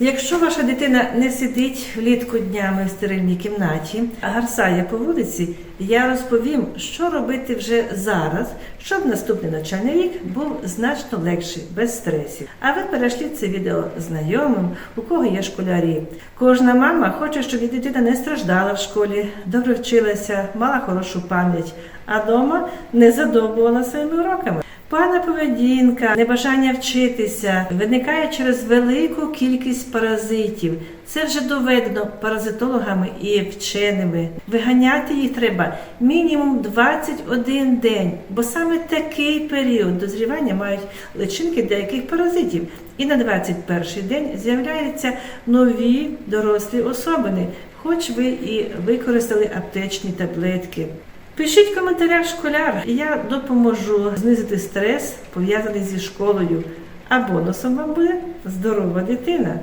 Якщо ваша дитина не сидить влітку днями в стерильній кімнаті, а гарсає по вулиці, я розповім, що робити вже зараз, щоб наступний навчальний рік був значно легший, без стресів. А ви перешліть це відео знайомим, у кого є школярі. Кожна мама хоче, щоб її дитина не страждала в школі, добре вчилася, мала хорошу пам'ять, а дома не задовбувала своїми уроками. Пана поведінка, небажання вчитися виникає через велику кількість паразитів. Це вже доведено паразитологами і вченими. Виганяти їх треба мінімум 21 день, бо саме такий період дозрівання мають личинки деяких паразитів. І на 21 день з'являються нові дорослі особини, хоч ви і використали аптечні таблетки. Пишіть коментарях школяр, і я допоможу знизити стрес, пов'язаний зі школою. А бонусом вам буде здорова дитина.